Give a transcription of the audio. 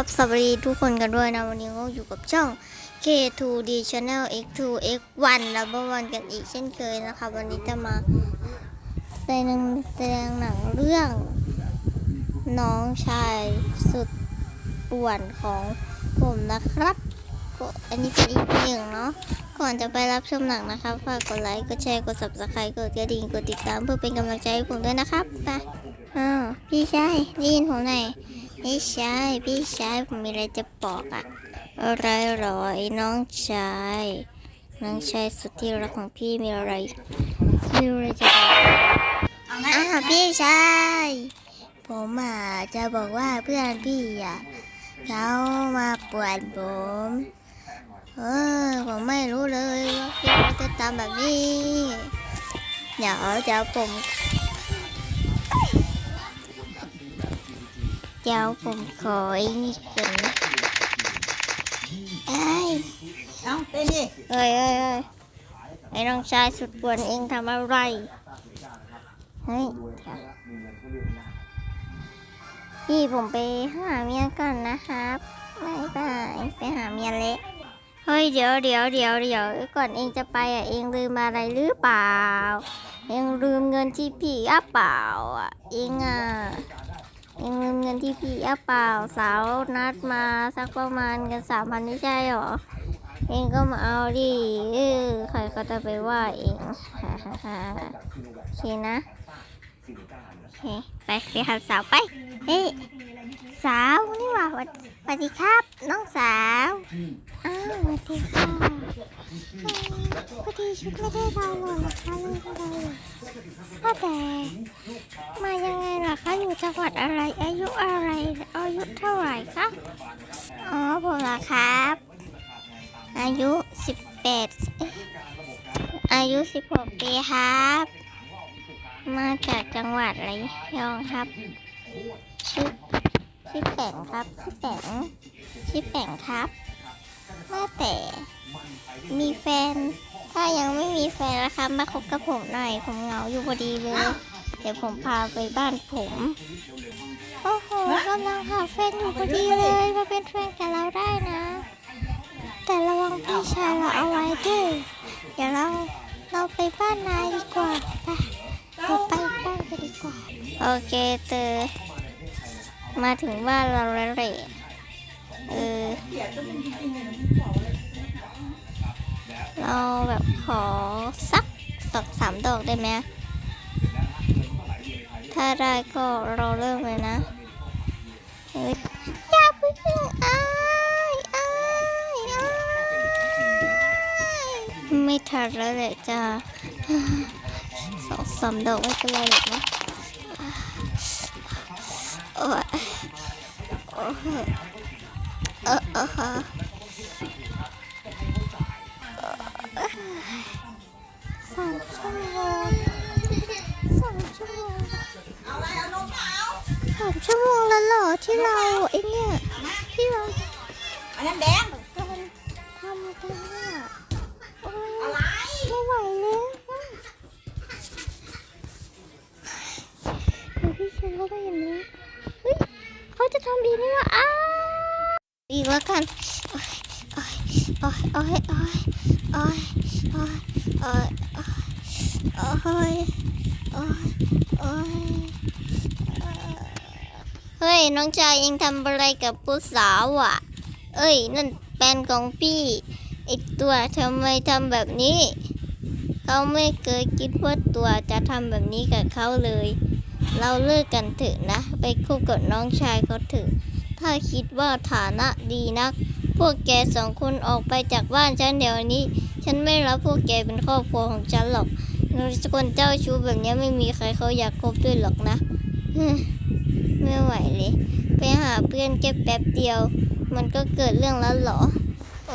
ครับสวัสดีทุกคนกันด้วยนะ วันนี้ก็อยู่กับช่อง K2D Channel X2 X1 แล้วก็วันกันอีกเช่นเคยนะคะ วันนี้จะมาแสดงแสดงหนังเรื่อง น้องชายสุดป่วนของผมนะครับก็อันนี้เป็นอีกหนึ่งเนาะก่อนจะไปรับชมหนังนะครับฝากกดไลค์กดแชร์กด subscribe กดกระดิ่งกดติดตามเพื่อเป็นกำลังใจให้ผมด้วยนะครับไปอ้าวพี่ชายได้ยินผมไหน พี่ชายพี่ชายผมมีอะไรจะบอกอะอะไรหรอไอ้น้องชายน้องชายสุดที่รักของพี่มีอะไรมีอะไรจะบอกอ่าพี่ชายผมอะจะบอกว่าเพื่อนพี่อะเขามาปวดผมเออผมไม่รู้เลยว่าพี่เขาจะทำแบบนี้เดี๋ยวเดี๋ยวผม ดี๋ยวผมขอไอ้นี่ก่อนนะเอ้ยเอาเต้นดิเอ้ยเอ้ยเอ้ยไอ้น้องชายสุดป่วนเองทำอะไร เฮ้ยเดี๋ยวพี่ผมไปหาเมียก่อนนะครับบายบายไปหาเมียเละเฮ้ยเดี๋ยวเดี๋ยวเดี๋ยวเดี๋ยวก่อนเองจะไปอะเองลืมอะไรหรือเปล่า เองลืมเงินที่พี่อะเปล่าอะเองอะ เองลืมเงินที่พี่อะเปล่าสาวนัดมาสักประมาณกันสามพันไม่ใช่หรอ เองก็มาเอาดิเออใครก็จะไปว่าเองฮ่าฮ่าฮ่าโอเคนะโอเคไปไปหาสาวไป เฮ้ยสาวนี่หว่า วัสวัสดีครับ น้องสาว อ้าวสวัสดีค่ะพอดีชุดไม่ได้ดาวน์โหลดนะคะเลยไม่ได้ดาวน์โหลดว่าแต่มายังไงล่ะคะอยู่จังหวัดอะไร อายุอะไร อายุเท่าไหร่คะ อ๋อผมเหรอครับ อายุ18เอ๊ะอายุ16ปีครับ มาจากจังหวัดอะไรยองครับ ชื่อ ชื่อแป่งครับชื่อแป่งชื่อแป่งครับว่าแต่มีแฟน ถ้ายังไม่มีแฟนนะครับมาคบกับผมหน่อย ผมเหงาอยู่พอดีเลย เดี๋ยวผมพาไปบ้านผม โอ้โหกำลังหาแฟนอยู่พอดีเลย มาเป็นแฟนกับเราได้นะ แต่ระวังพี่ชายเราเอาไว้ด้วย เดี๋ยวเราเราไปบ้านนายดีกว่าไปเราไปบ้านกันดีกว่า โอเคเตอ มาถึงบ้านเราแล้วแหละเออ เราแบบขอสักสองสามดอกได้ไหม ถ้าได้ก็เราเริ่มเลยนะเฮ้ยอย่าเพึ่งอ้ายอ้ายอ้ายไม่ทันแล้วแหละจ้าสองสามดอกไม่เป็นไรหรอกนะโอ้ย เออเออสามชั่วโมงสามชั่วโมงสามชั่วโมงแล้วเหรอที่เราไอเนี่ยที่เราอันนั้นแดงทำทำกันเนี่ยโอ้ย อะไร ไม่ไหวแล้วเดี๋ยวพี่เชนก็ไม่เห็นนะเฮ้ยเขา จะทำอีนี่วะอ้าวอีกแล้วกันโอ้ยโอ้ยโอ้ยโอ้ยโอ้ยโอ้ยโอ้ยโอ้ยโอ้ยโอ้ยเฮ้ย น้องชายเองทำอะไรกับผู้สาวอะ เอ้ย นั่นแฟนของพี่ไอตัวทำไมทำแบบนี้ เขาไม่เคยคิดว่าตัวจะทำแบบนี้กับเขาเลย เราเลิกกันเถอะนะ ไปคบกับน้องชายเขาเถอะ ถ้าคิดว่าฐานะดีนัก พวกแกสองคนออกไปจากบ้านฉันเดี๋ยวนี้ ฉันไม่รับพวกแกเป็นครอบครัวของฉันหรอกคนเจ้าชู้แบบนี้ไม่มีใครเขาอยากคบด้วยหรอกนะ ไม่ไหวเลย ไปหาเพื่อนแค่แป๊บเดียว มันก็เกิดเรื่องแล้วหรออ